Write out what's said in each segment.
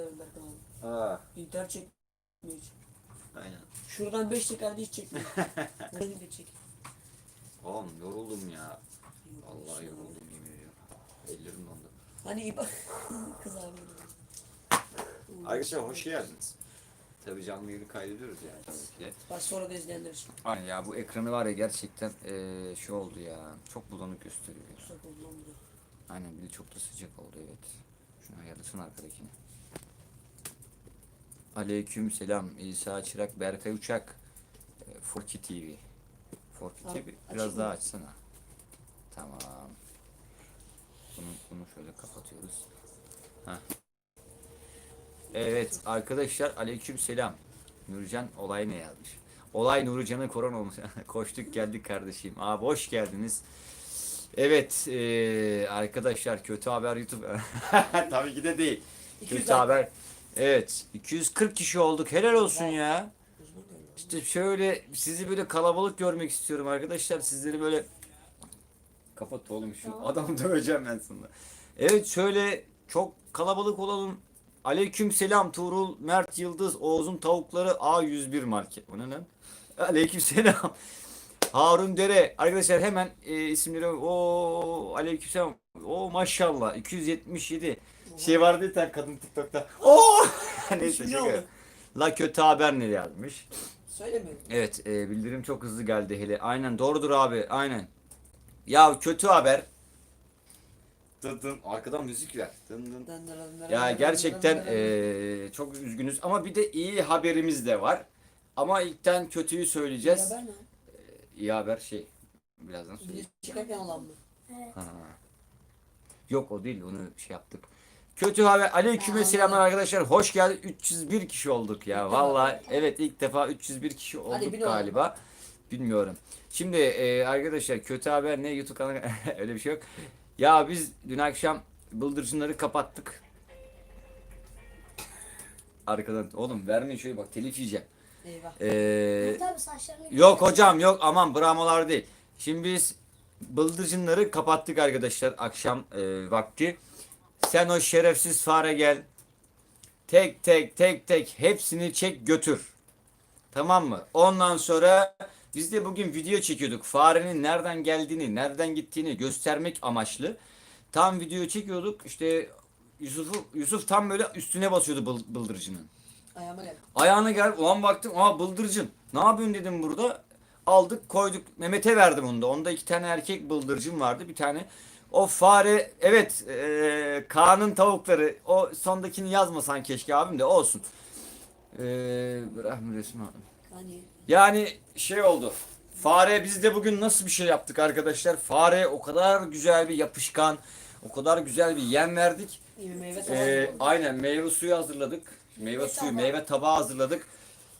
Berkan abi. Aa, İnternet çekmiyor hiç. aynen. Şuradan 5 çekerdi hiç çekmiyor. Beni de çek. Oğlum yoruldum ya. Vallahi yoruldum yemin ediyorum. Ellerim dondu. Hani iyi bak. Kız abi. Arkadaşlar hoş geldiniz. Tabii canlı yayını kaydediyoruz yani tabii ki. Bak sonra da için. Aynen ya bu ekranı var ya gerçekten eee şu oldu ya. Çok bulanık gösteriyor. ya. Da. Aynen bir de çok da sıcak oldu evet. Şunu ayarlasın arkadakini. Aleyküm selam İsa Çırak Berkay Uçak e, Forki TV Forki TV biraz daha açsana. Tamam. Bunu, bunu şöyle kapatıyoruz. Heh. Evet arkadaşlar aleyküm selam. Nurcan olay ne yazmış? Olay Nurcan'ın koron olmuş. Koştuk geldik kardeşim. Abi hoş geldiniz. Evet eee, arkadaşlar kötü haber YouTube Tabii ki de değil. 200 Kötü haber. Evet. 240 kişi olduk. Helal olsun ya. İşte şöyle sizi böyle kalabalık görmek istiyorum arkadaşlar. Sizleri böyle kapat oğlum şu adamı döveceğim ben sana. Evet şöyle çok kalabalık olalım. Aleyküm selam Tuğrul, Mert Yıldız, Oğuz'un tavukları A101 market. O ne lan? Aleyküm selam. Harun Dere. Arkadaşlar hemen e, isimleri o aleyküm selam. O maşallah 277. Şey vardı bir tane kadın TikTok'ta. Oo! Neyse Şimdi şaka. oldu. La kötü haber ne yazmış? Söylemiyorum. Evet e, bildirim çok hızlı geldi hele. Aynen doğrudur abi aynen. Ya kötü haber. Dın dın. Arkadan müzik ver. Dın dın. Ya gerçekten e, çok üzgünüz ama bir de iyi haberimiz de var. Ama ilkten kötüyü söyleyeceğiz. Ya ben ne? İyi haber şey. Birazdan söyleyeyim. çekerken olan mı? Ha. Yok o değil onu şey yaptık. Kötü haber. Aleyküm selamlar arkadaşlar. Hoş geldin. 301 kişi olduk ya. Defa. evet ilk defa 301 kişi olduk bin olalım. galiba. Bilmiyorum. Şimdi e, arkadaşlar kötü haber ne YouTube kanalı öyle bir şey yok. Ya biz dün akşam bıldırcınları kapattık. Arkadan oğlum vermeyin şöyle bak telif yiyeceğim. Eyvah. Ee, Yok hocam yok aman bravolar değil. Şimdi biz bıldırcınları kapattık arkadaşlar akşam e, vakti. Sen o şerefsiz fare gel. Tek tek tek tek hepsini çek götür. Tamam mı? Ondan sonra biz de bugün video çekiyorduk. Farenin nereden geldiğini, nereden gittiğini göstermek amaçlı. Tam video çekiyorduk. İşte Yusuf'u Yusuf tam böyle üstüne basıyordu bıl- bıldırcının. Ayağıma geldi. Ayağına gel. Ulan baktım. Aa bıldırcın. Ne yapıyorsun dedim burada. Aldık koyduk. Mehmet'e verdim onu da. Onda iki tane erkek bıldırcın vardı. Bir tane. O fare evet eee Kaan'ın tavukları. O sondakini yazmasan keşke abim de olsun. Eee Rahmi resmi. Hani Yani şey oldu. Fare biz de bugün nasıl bir şey yaptık arkadaşlar? Fare o kadar güzel bir yapışkan, o kadar güzel bir yem verdik. iyi bir meyve Ee, aynen meyve suyu hazırladık. Meyve suyu, meyve tabağı hazırladık.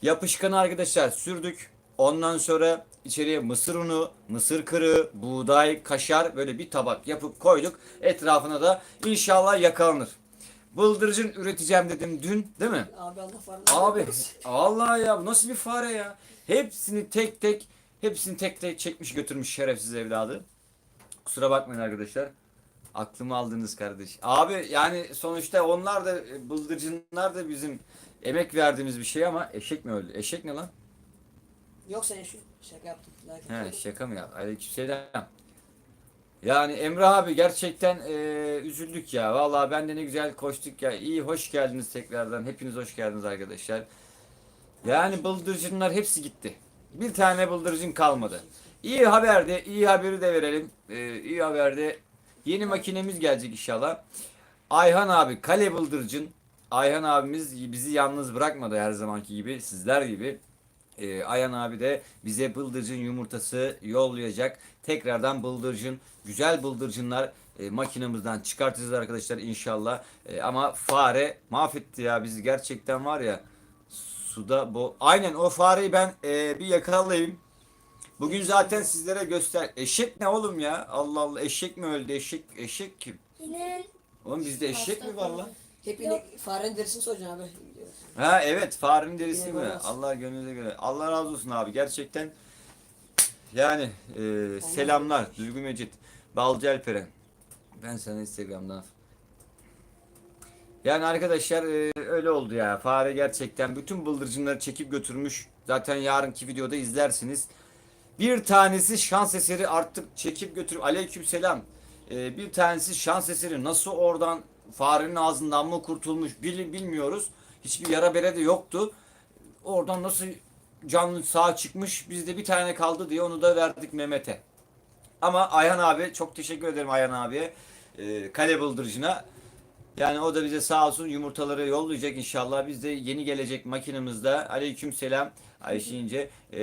Yapışkanı arkadaşlar sürdük. Ondan sonra içeriye mısır unu, mısır kırığı, buğday, kaşar böyle bir tabak yapıp koyduk. Etrafına da inşallah yakalanır. Bıldırcın üreteceğim dedim dün değil mi? Abi Allah var. Abi Allah ya bu nasıl bir fare ya? Hepsini tek tek hepsini tek tek çekmiş götürmüş şerefsiz evladı. Kusura bakmayın arkadaşlar. Aklımı aldınız kardeş. Abi yani sonuçta onlar da e, bıldırcınlar da bizim emek verdiğimiz bir şey ama eşek mi öldü? Eşek ne lan? Yok sen şu şaka yaptım. Like He şaka mı ya? Aleykümselam. Yani Emrah abi gerçekten e, üzüldük ya. Vallahi ben de ne güzel koştuk ya. İyi hoş geldiniz tekrardan. Hepiniz hoş geldiniz arkadaşlar. Yani bıldırcınlar hepsi gitti. Bir tane bıldırcın kalmadı. İyi haber de iyi haberi de verelim. E, iyi haberde yeni makinemiz gelecek inşallah. Ayhan abi kale bıldırcın. Ayhan abimiz bizi yalnız bırakmadı her zamanki gibi sizler gibi. Ee, Ayhan abi de bize bıldırcın yumurtası yollayacak. Tekrardan bıldırcın, güzel bıldırcınlar e, makinamızdan çıkartacağız arkadaşlar inşallah. E, ama fare mahvetti ya bizi gerçekten var ya suda bu. Aynen o fareyi ben e, bir yakalayayım. Bugün zaten sizlere göster. Eşek ne oğlum ya? Allah Allah eşek mi öldü? Eşek eşek kim? Yine Oğlum bizde eşek mi var lan? Hep yine farenin derisini soracaksın abi. Ha evet farenin derisi mi? Allah gönlünüze göre. Allah razı olsun abi gerçekten. Yani e, selamlar Duygu Mecit. Balcı Alperen. Ben sana Instagram'dan. Yani arkadaşlar e, öyle oldu ya. Fare gerçekten bütün bıldırcınları çekip götürmüş. Zaten yarınki videoda izlersiniz. Bir tanesi şans eseri artık çekip götürüp aleykümselam. E, bir tanesi şans eseri nasıl oradan farenin ağzından mı kurtulmuş bil- bilmiyoruz. Hiçbir yara bere de yoktu. Oradan nasıl canlı sağ çıkmış bizde bir tane kaldı diye onu da verdik Mehmet'e. Ama Ayhan abi çok teşekkür ederim Ayhan abiye. E, kale bıldırcına. Yani o da bize sağ olsun yumurtaları yollayacak inşallah. Biz de yeni gelecek makinemizde aleyküm selam Ayşe. Ee,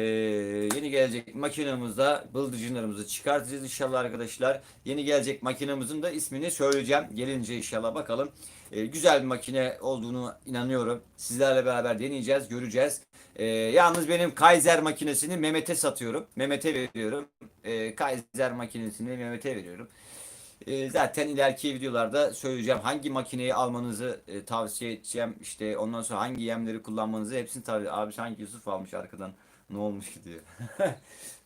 yeni gelecek makinemizde bıldırcınlarımızı çıkartacağız inşallah arkadaşlar. Yeni gelecek makinemizin de ismini söyleyeceğim. Gelince inşallah bakalım. Ee, güzel bir makine olduğunu inanıyorum. Sizlerle beraber deneyeceğiz, göreceğiz. Ee, yalnız benim Kaiser makinesini Mehmet'e satıyorum. Mehmet'e veriyorum. Ee, Kaiser makinesini Mehmet'e veriyorum. E, zaten ileriki videolarda söyleyeceğim hangi makineyi almanızı e, tavsiye edeceğim. İşte ondan sonra hangi yemleri kullanmanızı hepsini tabii abi sanki Yusuf almış arkadan ne olmuş ki diyor.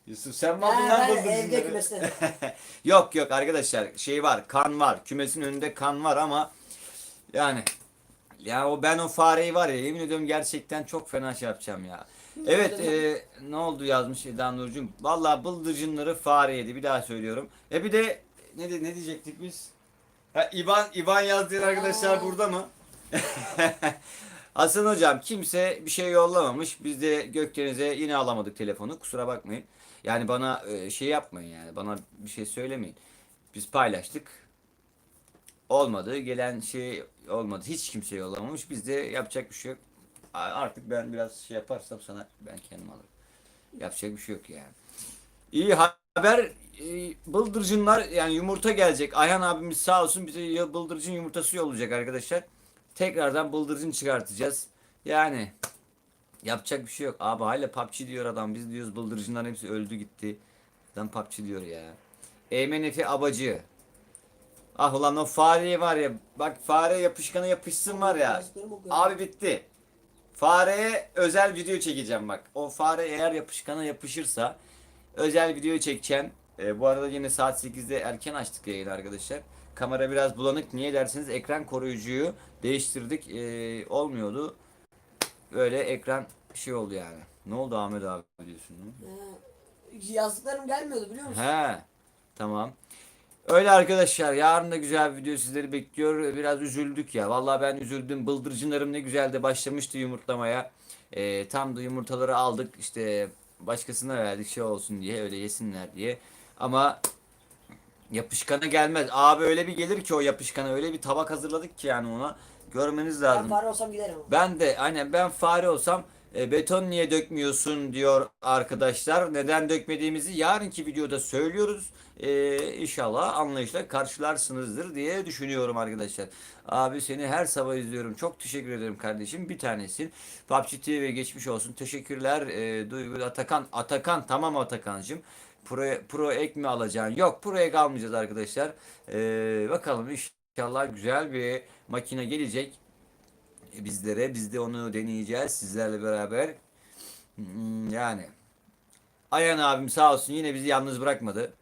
Yusuf sen mi aldın lan. Yok yok arkadaşlar şey var kan var kümesin önünde kan var ama yani ya o ben o fareyi var ya yemin ediyorum gerçekten çok fena şey yapacağım ya. Evet e, ne oldu yazmış Eda Nurcuğum. Valla bıldırcınları fare yedi bir daha söylüyorum. E bir de ne, de- ne diyecektik biz? Ha, İvan, İvan yazdığı arkadaşlar Aa. burada mı? Hasan hocam kimse bir şey yollamamış. Biz de Gökdeniz'e yine alamadık telefonu. Kusura bakmayın. Yani bana e, şey yapmayın yani. Bana bir şey söylemeyin. Biz paylaştık. Olmadı. Gelen şey olmadı. Hiç kimse yollamamış. Biz de yapacak bir şey yok. Artık ben biraz şey yaparsam sana ben kendim alırım. Yapacak bir şey yok yani. İyi haber e, bıldırcınlar yani yumurta gelecek. Ayhan abimiz sağ olsun bize ya- bıldırcın yumurtası yollayacak arkadaşlar. Tekrardan bıldırcın çıkartacağız. Yani yapacak bir şey yok. Abi hala PUBG diyor adam. Biz diyoruz bıldırcınların hepsi öldü gitti. Adam PUBG diyor ya. Eymen Abacı. Ah ulan o fareye var ya. Bak fare yapışkana yapışsın var ya. Abi bitti. Fareye özel video çekeceğim bak. O fare eğer yapışkana yapışırsa özel video çekeceğim. Ee, bu arada yine saat 8'de erken açtık yayını arkadaşlar. Kamera biraz bulanık. Niye derseniz ekran koruyucuyu değiştirdik. Ee, olmuyordu. Böyle ekran şey oldu yani. Ne oldu Ahmet abi diyorsun? Ha, Yazdıklarım gelmiyordu biliyor musun? He. Tamam. Öyle arkadaşlar yarın da güzel bir video sizleri bekliyor. Biraz üzüldük ya. Vallahi ben üzüldüm. Bıldırcınlarım ne güzel de başlamıştı yumurtlamaya. Ee, tam da yumurtaları aldık. İşte başkasına verdik şey olsun diye öyle yesinler diye. Ama yapışkana gelmez. Abi öyle bir gelir ki o yapışkana öyle bir tabak hazırladık ki yani ona. Görmeniz Ben lazım. fare olsam giderim. Ben de aynen ben fare olsam e, beton niye dökmüyorsun diyor arkadaşlar. Neden dökmediğimizi yarınki videoda söylüyoruz. E, inşallah anlayışla karşılarsınızdır diye düşünüyorum arkadaşlar. Abi seni her sabah izliyorum. Çok teşekkür ederim kardeşim. Bir tanesin. PUBG TV geçmiş olsun. Teşekkürler. E, Duygu Atakan. Atakan tamam Atakan'cığım. Pro, pro ek mi alacaksın? Yok pro ek almayacağız arkadaşlar. E, bakalım inşallah güzel bir makine gelecek bizlere. Biz de onu deneyeceğiz sizlerle beraber. Hmm, Yani Ayhan abim sağ olsun yine bizi yalnız bırakmadı.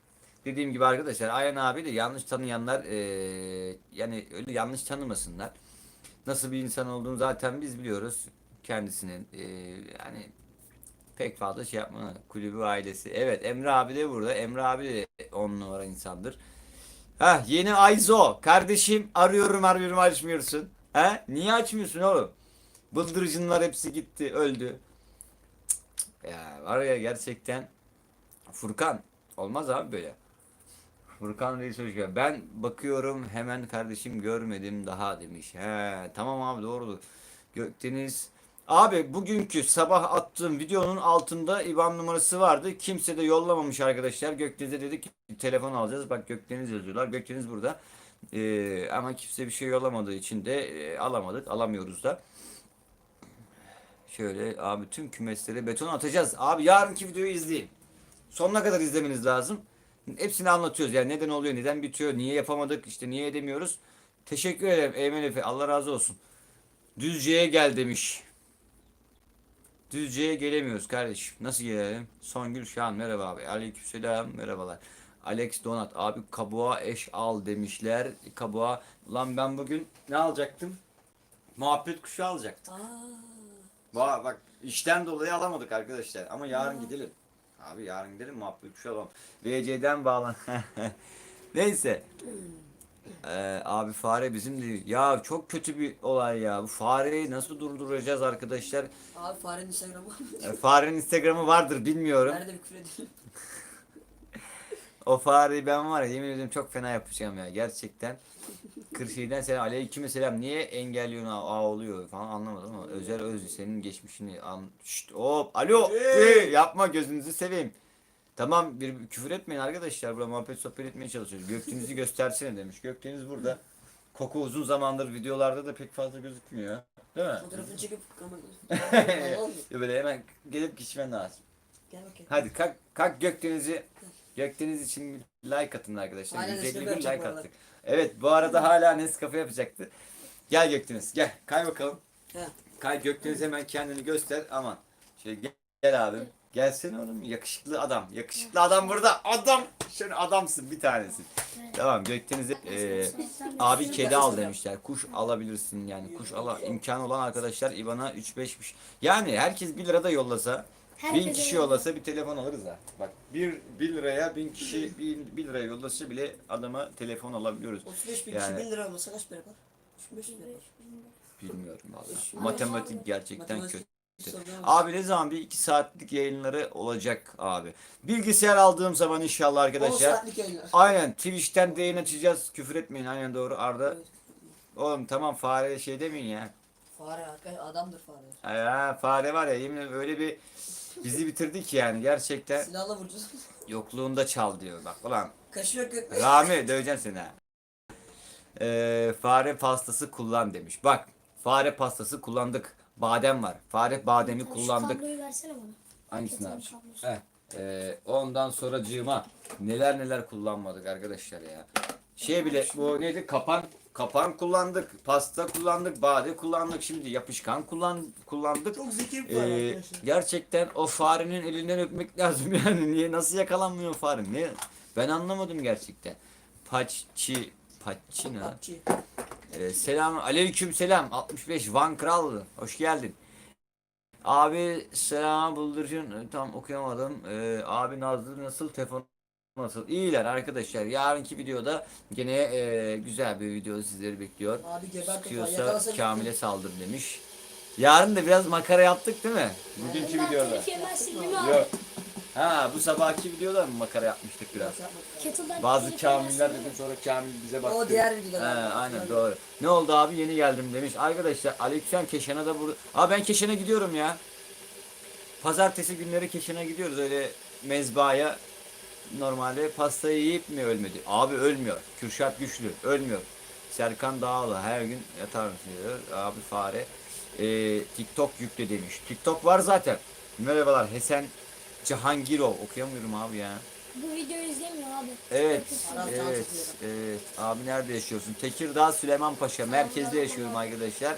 Dediğim gibi arkadaşlar Ayhan abi de yanlış tanıyanlar eee, yani öyle yanlış tanımasınlar. Nasıl bir insan olduğunu zaten biz biliyoruz kendisinin. Eee, yani pek fazla şey yapma kulübü ailesi. Evet Emre abi de burada. Emre abi de on numara insandır. Ha yeni Ayzo. Kardeşim arıyorum arıyorum açmıyorsun. Ha niye açmıyorsun oğlum? Bıldırıcınlar hepsi gitti öldü. Ya var ya gerçekten Furkan olmaz abi böyle. Furkan Reis hoş. Ben bakıyorum hemen kardeşim görmedim daha demiş. He tamam abi doğru. Gökdeniz Abi bugünkü sabah attığım videonun altında IBAN numarası vardı. Kimse de yollamamış arkadaşlar. Gökdeniz'e dedik telefon alacağız. Bak Gökdeniz yazıyorlar. Gökdeniz burada. Ee, ama kimse bir şey yollamadığı için de e, alamadık. Alamıyoruz da. Şöyle abi tüm kümesleri beton atacağız. Abi yarınki videoyu izleyin. Sonuna kadar izlemeniz lazım. Hepsini anlatıyoruz. Yani neden oluyor, neden bitiyor, niye yapamadık, işte niye edemiyoruz. Teşekkür ederim Eymen Efe. Allah razı olsun. Düzce'ye gel demiş. Düzce'ye gelemiyoruz kardeşim. Nasıl gelelim? Songül Şahan merhaba abi. Aleykümselam merhabalar. Alex Donat abi kabuğa eş al demişler. Kabuğa lan ben bugün ne alacaktım? Muhabbet kuşu alacaktım. Aa. Bak, işten dolayı alamadık arkadaşlar ama yarın gidelim. Abi yarın gidelim muhabbet kuşu alalım. VC'den bağlan. Neyse. Ee, abi fare bizim de ya çok kötü bir olay ya. Bu fareyi nasıl durduracağız arkadaşlar? Abi farenin Instagram'ı var mı? Ee, farenin Instagram'ı vardır bilmiyorum. Nerede bir küfür edelim? O fareyi ben var ya yemin ediyorum çok fena yapacağım ya gerçekten. Kırşehir'den selam. Aleyküm selam. Niye engelliyorsun aa oluyor falan anlamadım ama Özer Özlü senin geçmişini an... Şşt hop alo! Hey, yapma gözünüzü seveyim. Tamam bir küfür etmeyin arkadaşlar. Burada muhabbet sohbet etmeye çalışıyoruz. Gökdenizi göstersene demiş. Gökdeniz burada. Koku uzun zamandır videolarda da pek fazla gözükmüyor. Değil mi? Fotoğrafını çekip kamerayı. Böyle hemen gelip geçmen lazım. Gel bakayım. Hadi kalk, kalk Gökdeniz'i Gökdeniz için bir like atın arkadaşlar. 151 Nescafe yapacak like attık. Evet bu arada hala Nescafe yapacaktı. Gel Gökdeniz gel. Kay bakalım. He. Kay Gökdeniz hemen kendini göster. Aman. Şöyle gel, gel abi. Gelsene oğlum. Yakışıklı adam. Yakışıklı adam burada. Adam. Şöyle adamsın bir tanesin. Tamam Gökdeniz'e e, abi kedi al demişler. Kuş alabilirsin yani. Kuş ala imkanı olan arkadaşlar IBAN'a 3-5'miş. Yani herkes 1 lira da yollasa Bin kişi yollasa bir telefon alırız ha. Bak bir, bir liraya bin kişi bir, bir liraya yollasa bile adama telefon alabiliyoruz. 35 bin Yani- kişi 1000 lira olmasa kaç para yapar? 35 bin lira yapar. Bilmiyorum vallahi. Üç- Matematik gerçekten Matematik kötü. Abi ne zaman bir iki saatlik yayınları olacak abi. Bilgisayar aldığım zaman inşallah 10 arkadaşlar. saatlik yayınlar. Aynen Twitch'ten de yayın açacağız. Küfür etmeyin aynen doğru Arda. Evet. Oğlum tamam fare şey demeyin ya. Fare arkadaş adamdır fare. Ya, fare var ya yemin ederim öyle bir bizi bitirdi ki yani gerçekten Silahla vuracağız. yokluğunda çal diyor bak ulan Kaşıyor kök. Rami döveceğim seni ha. Ee, fare pastası kullan demiş. Bak fare pastası kullandık. Badem var. Fare bademi kullandık. Kabloyu versene bana. Hangisini abi? Kablosu. Heh. Ee, ondan sonra cığıma neler neler kullanmadık arkadaşlar ya. Şey bile bu neydi? Kapan kapan kullandık. Pasta kullandık. Bade kullandık. Şimdi yapışkan kullan kullandık. Çok zeki bir fare Ee, arkadaşlar. gerçekten o farenin elinden öpmek lazım yani. Niye nasıl yakalanmıyor fare? Ne? Ben anlamadım gerçekten. Paççi Paççi ne? lan? Patçı. Ee, selam aleyküm selam 65 Van Kral hoş geldin. Abi selam Buldurcun tam okuyamadım. Ee, abi Nazlı nasıl telefon nasıl? İyiler arkadaşlar. Yarınki videoda gene e, güzel bir video sizleri bekliyor. Abi geber. Sıkıyorsa Kamil'e saldır demiş. Yarın da biraz makara yaptık değil mi? Bugünkü videoda. Yok. Ha bu sabahki videoda mı makara yapmıştık biraz? Bazı Kamiller dedim sonra Kamil bize baktı. O diğer He, videolar. aynen doğru. Ne oldu abi yeni geldim demiş. Arkadaşlar Aleyküm Keşan'a da burada. Abi ben Keşan'a gidiyorum ya. Pazartesi günleri Keşan'a gidiyoruz öyle mezbaya. Normalde pastayı yiyip mi ölmedi? Abi ölmüyor. Kürşat Güçlü ölmüyor. Serkan Dağlı her gün yatar mısın diyor. Abi fare. Ee, TikTok yükle demiş. TikTok var zaten. Merhabalar Hesen Cihangirov. Okuyamıyorum abi ya. Bu videoyu izlemiyor abi. Evet, evet, evet. Abi nerede yaşıyorsun? Tekirdağ Süleymanpaşa merkezde yaşıyorum arkadaşlar.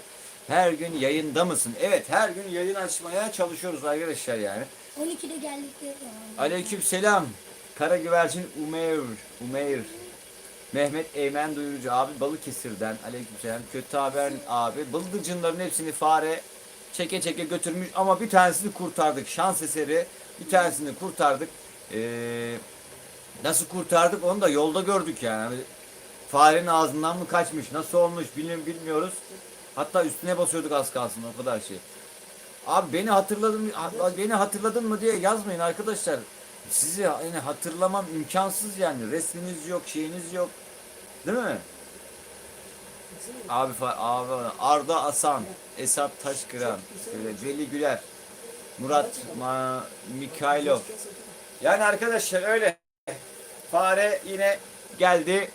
Her gün yayında mısın? Evet, her gün yayın açmaya çalışıyoruz arkadaşlar yani. 12'de geldikleri var. Aleyküm selam. Kara güvercin Umeyr, Umeyr. Mehmet Eymen Duyurucu abi Balıkesir'den. Aleyküm selam. Kötü haber abi. Bıldırcınların hepsini fare çeke çeke götürmüş ama bir tanesini kurtardık. Şans eseri bir tanesini kurtardık. Ee, nasıl kurtardık onu da yolda gördük yani. Hani Farenin ağzından mı kaçmış, nasıl olmuş bilmiyoruz. Hatta üstüne basıyorduk az kalsın o kadar şey. Abi beni hatırladın beni hatırladın mı diye yazmayın arkadaşlar. Sizi yani hatırlamam imkansız yani. Resminiz yok, şeyiniz yok. Değil mi? Abi abi Arda Asan, Esat Taşkıran, Veli Güler, Murat Ma Mikhailov. Yani arkadaşlar öyle. Fare yine geldi.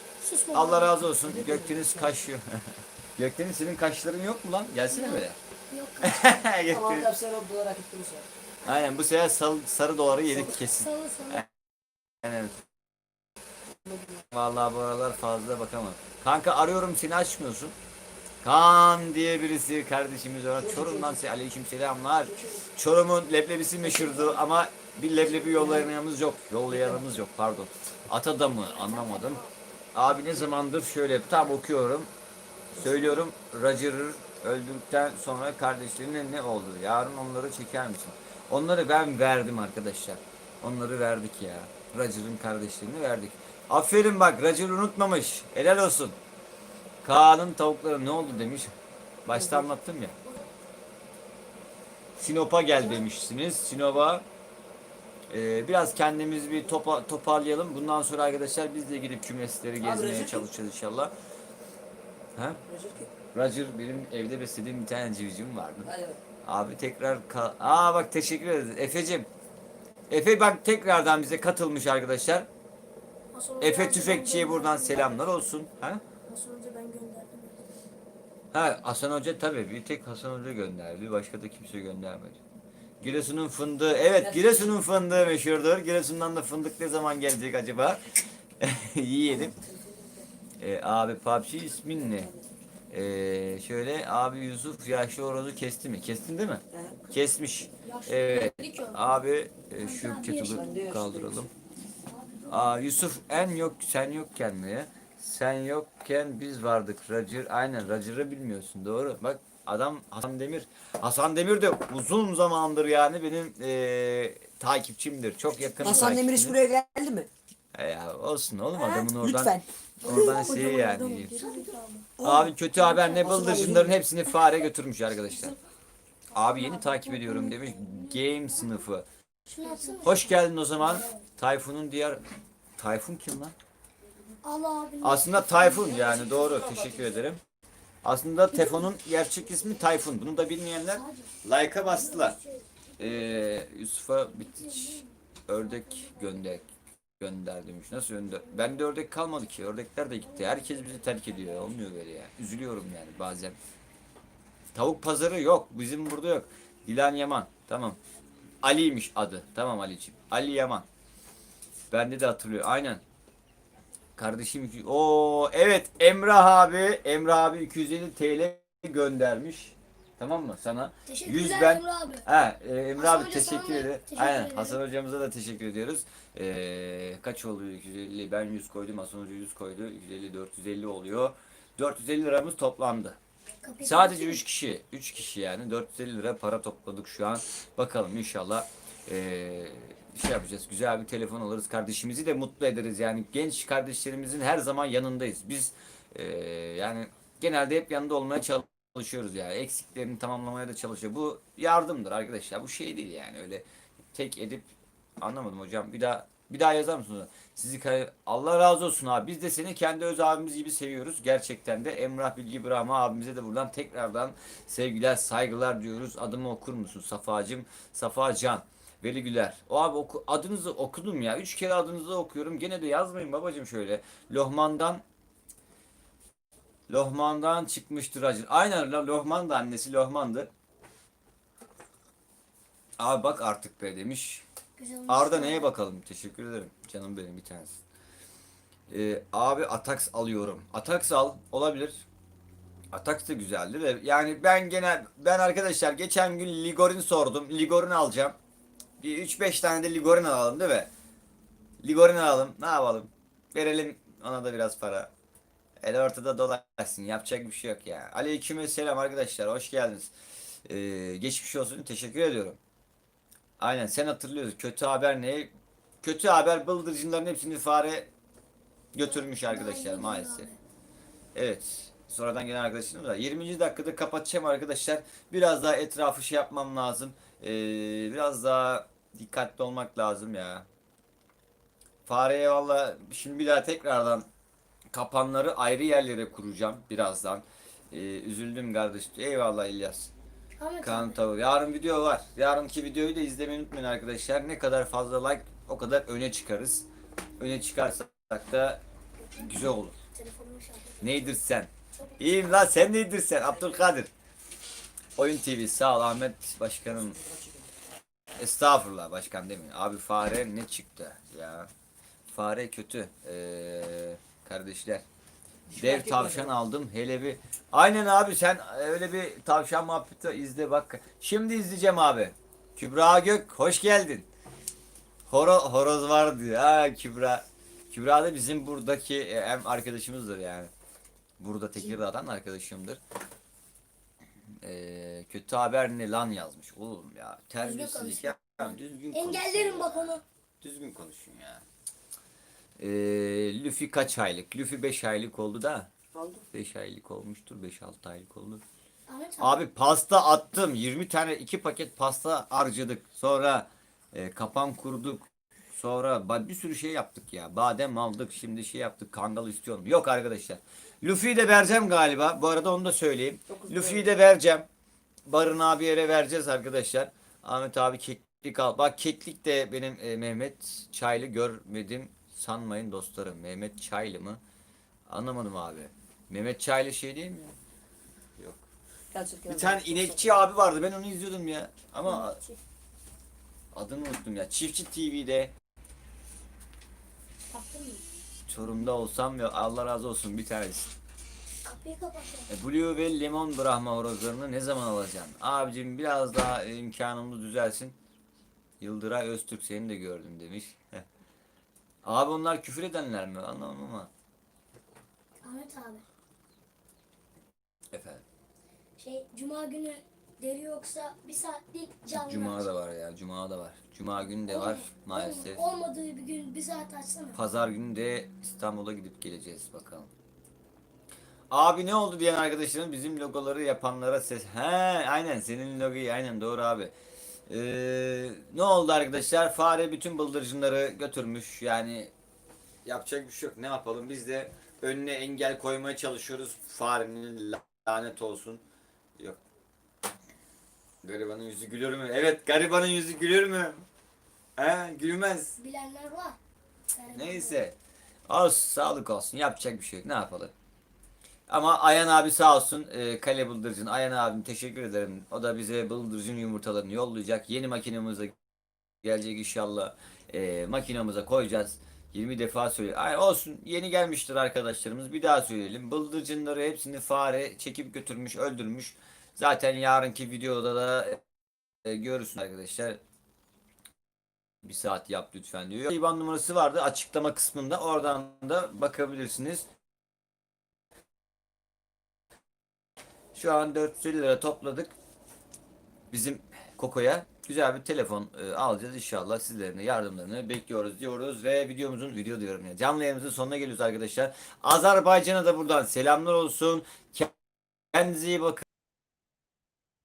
Allah razı olsun. Gökdeniz kaşıyor. Gökdeniz senin kaşların yok mu lan? Gelsene böyle. Yok. Tamam Gökdeniz. abi sen Aynen bu sefer sal- sarı doları yedik kesin. Salı salı. Aynen. Vallahi bu aralar fazla bakamam. Kanka arıyorum seni açmıyorsun. Kaan diye birisi kardeşimiz var. Çorum'dan se aleyküm selamlar. Çorum'un leblebisi meşhurdu ama bir leblebi yollayanımız yok. Yollayanımız yok pardon. Atada mı anlamadım. Abi ne zamandır şöyle tam okuyorum. Söylüyorum Roger öldürdükten sonra kardeşlerine ne oldu? Yarın onları çeker misin? Onları ben verdim arkadaşlar. Onları verdik ya. Roger'ın kardeşlerini verdik. Aferin bak Roger unutmamış. Helal olsun. Kaan'ın tavukları ne oldu demiş. Başta anlattım ya. Sinop'a gel demişsiniz. Sinop'a ee, biraz kendimizi bir topa, toparlayalım. Bundan sonra arkadaşlar biz de gidip kümesleri gezmeye Roger- çalışacağız inşallah. Ha? Ki. Roger benim evde beslediğim bir tane civcivim vardı. Bak. Abi tekrar Aa bak teşekkür ederiz. Efe'cim. Efe bak tekrardan bize katılmış arkadaşlar. Efe Tüfekçi'ye buradan selamlar olsun. Ha? Nasıl önce ben gönderdim. Ha Hasan Hoca tabii bir tek Hasan Hoca gönderdi. Başka da kimse göndermedi. Giresun'un fındığı. Evet Giresun'un fındığı meşhurdur. Giresun'dan da fındık ne zaman gelecek acaba? Yiyelim. Ee, abi PUBG ismin ne? Ee, şöyle abi Yusuf yaşlı horozu kesti mi? Kestin değil mi? He. Kesmiş. Evet. Abi e, şu kettle'ı kaldıralım. Aa Yusuf en yok sen yokken mi ya? Sen yokken biz vardık. Roger aynen Roger'ı bilmiyorsun doğru. Bak adam Hasan Demir. Hasan Demir de uzun zamandır yani benim e, takipçimdir. Çok yakın Hasan Demir hiç buraya geldi mi? E ya olsun oğlum adamın oradan Lütfen. oradan şey yani. Abi kötü haber ne bıldırcınların hepsini fare götürmüş arkadaşlar. Abi yeni takip ediyorum demiş. Game sınıfı. Hoş geldin o zaman. Tayfun'un diğer... Tayfun kim lan? Aslında Tayfun yani doğru. Teşekkür ederim. Aslında Tefon'un gerçek ismi Tayfun. Bunu da bilmeyenler like'a bastılar. Ee, Yusuf'a bitiş ördek gönder gönder demiş. Nasıl gönder? Bende ördek kalmadı ki. Ördekler de gitti. Herkes bizi terk ediyor. Olmuyor böyle ya. Üzülüyorum yani bazen. Tavuk pazarı yok. Bizim burada yok. Dilan Yaman. Tamam. Ali'ymiş adı. Tamam Ali'ciğim. Ali Yaman. Bende de hatırlıyor. Aynen. Kardeşim o evet Emrah abi Emrah abi 250 TL göndermiş. Tamam mı sana? Teşekkürler 100 ben Emre abi. Ha, e, Emre Hasan abi Hoca sana teşekkür da ederim. teşekkür Aynen ederim. Hasan hocamıza da teşekkür ediyoruz. Ee, kaç oluyor 250? Ben 100 koydum. Hasan hoca 100 koydu. 250 450 oluyor. 450 liramız toplandı. Kapıyı Sadece kapatayım. 3 kişi. 3 kişi yani 450 lira para topladık şu an. Bakalım inşallah ee, şey yapacağız. Güzel bir telefon alırız. Kardeşimizi de mutlu ederiz. Yani genç kardeşlerimizin her zaman yanındayız. Biz ee, yani genelde hep yanında olmaya çalışıyoruz yani. Eksiklerini tamamlamaya da çalışıyor. Bu yardımdır arkadaşlar. Bu şey değil yani öyle tek edip anlamadım hocam. Bir daha bir daha yazar mısınız? Sizi Allah razı olsun abi. Biz de seni kendi öz abimiz gibi seviyoruz. Gerçekten de Emrah Bilgi Brahma abimize de buradan tekrardan sevgiler, saygılar diyoruz. Adımı okur musun Safacım? Safa Can. Veli Güler. O abi oku, adınızı okudum ya. Üç kere adınızı okuyorum. Gene de yazmayın babacım şöyle. Lohman'dan Lohman'dan çıkmıştır acı. Aynen la- Lohman da annesi Lohman'dı. Abi bak artık be demiş. Arda neye bakalım? Teşekkür ederim. Canım benim bir tanesi. Ee, abi Atax alıyorum. Atax al. Olabilir. Atax da güzeldi de yani ben genel ben arkadaşlar geçen gün Ligorin sordum. Ligorin alacağım. Bir 3-5 tane de Ligorin alalım değil mi? Ligorin alalım. Ne yapalım? Verelim ona da biraz para. El ortada dolaşsın. Yapacak bir şey yok ya. Aleyküm selam arkadaşlar. Hoş geldiniz. Ee, geçmiş olsun. Teşekkür ediyorum. Aynen sen hatırlıyorsun. Kötü haber ne? Kötü haber bıldırcınların hepsini fare götürmüş arkadaşlar maalesef. Evet. Sonradan gelen arkadaşlarım da 20. dakikada kapatacağım arkadaşlar. Biraz daha etrafı şey yapmam lazım. Ee, biraz daha dikkatli olmak lazım ya. Fareye valla şimdi bir daha tekrardan kapanları ayrı yerlere kuracağım birazdan. Ee, üzüldüm kardeş. Eyvallah İlyas. Ahmet Kaan abi. Tavuk. Yarın video var. Yarınki videoyu da izlemeyi unutmayın arkadaşlar. Ne kadar fazla like o kadar öne çıkarız. Öne çıkarsak da güzel olur. Neydir sen? İyiyim lan sen neydir sen? Abdülkadir. Oyun TV sağ ol Ahmet Başkanım. Estağfurullah başkan demeyin. Abi fare ne çıktı ya? Fare kötü. Ee, kardeşler. Dev tavşan aldım. Hele bir Aynen abi sen öyle bir tavşan muhabbeti izle bak. Şimdi izleyeceğim abi. Kübra Gök hoş geldin. Horo, horoz var diyor. Ha Kübra. Kübra da bizim buradaki e, hem arkadaşımızdır yani. Burada Tekirdağ'dan arkadaşımdır. Ee, kötü haber ne lan yazmış. Oğlum ya terbiyesizlik ya. Düzgün Engellerim bak onu. Düzgün konuşun ya. Ee, Luffy kaç aylık? Luffy 5 aylık oldu da. Oldu. 5 aylık olmuştur. 5-6 aylık oldu. Ahmet abi. Abi pasta attım. 20 tane 2 paket pasta harcadık. Sonra e, kapan kurduk. Sonra bir sürü şey yaptık ya. Badem aldık. Şimdi şey yaptık. Kangal istiyorum. Yok arkadaşlar. Luffy'yi de vereceğim galiba. Bu arada onu da söyleyeyim. Luffy'yi de vereceğim. Barın abi yere vereceğiz arkadaşlar. Ahmet abi keklik al. Bak keklik de benim e, Mehmet Çaylı görmedim. Sanmayın dostlarım. Mehmet Çaylı mı? Anlamadım abi. Mehmet Çaylı şey değil mi? Yok. Gerçekten. Bir tane inekçi abi vardı. Ben onu izliyordum ya. Ama adını unuttum ya. Çiftçi TV'de Taktın mı? Çorum'da olsam ya Allah razı olsun bir tanesi. Kapıyı. E, Blue ve lemon Brahma horozlarını ne zaman alacaksın? Abicim biraz daha imkanımız düzelsin. Yıldıray Öztürk seni de gördüm demiş. Abi onlar küfür edenler mi? Anlamam ama. Ahmet abi. Efendim. Şey cuma günü deri yoksa bir saatlik canlı Cuma aç. da var ya. Cuma da var. Cuma günü de var Olmadı- maalesef. Olmadığı bir gün bir saat açsana. Pazar günü de İstanbul'a gidip geleceğiz bakalım. Abi ne oldu diyen arkadaşlarım bizim logoları yapanlara ses. He aynen senin logoyu aynen doğru abi. Ee, ne oldu arkadaşlar? Fare bütün bıldırcınları götürmüş. Yani yapacak bir şey yok. Ne yapalım? Biz de önüne engel koymaya çalışıyoruz. Farenin lanet olsun. Yok. Garibanın yüzü gülür mü? Evet garibanın yüzü gülür mü? He gülmez. Bilenler var. Gariban Neyse. Olsun sağlık olsun. Yapacak bir şey yok. Ne yapalım? Ama Ayan abi sağ olsun. E, kale bıldırcın. Ayan abim teşekkür ederim. O da bize bıldırcın yumurtalarını yollayacak. Yeni makinemize gelecek inşallah. E, makinamıza koyacağız. 20 defa söyle. Ay olsun. Yeni gelmiştir arkadaşlarımız. Bir daha söyleyelim. Bıldırcınları hepsini fare çekip götürmüş, öldürmüş. Zaten yarınki videoda da e, görürsün arkadaşlar. Bir saat yap lütfen diyor. İban numarası vardı açıklama kısmında. Oradan da bakabilirsiniz. Şu an 450 lira topladık. Bizim Koko'ya güzel bir telefon e, alacağız inşallah. Sizlerin yardımlarını bekliyoruz diyoruz ve videomuzun video diyorum ya. Canlı yayınımızın sonuna geliyoruz arkadaşlar. Azerbaycan'a da buradan selamlar olsun. Kendinize iyi bakın.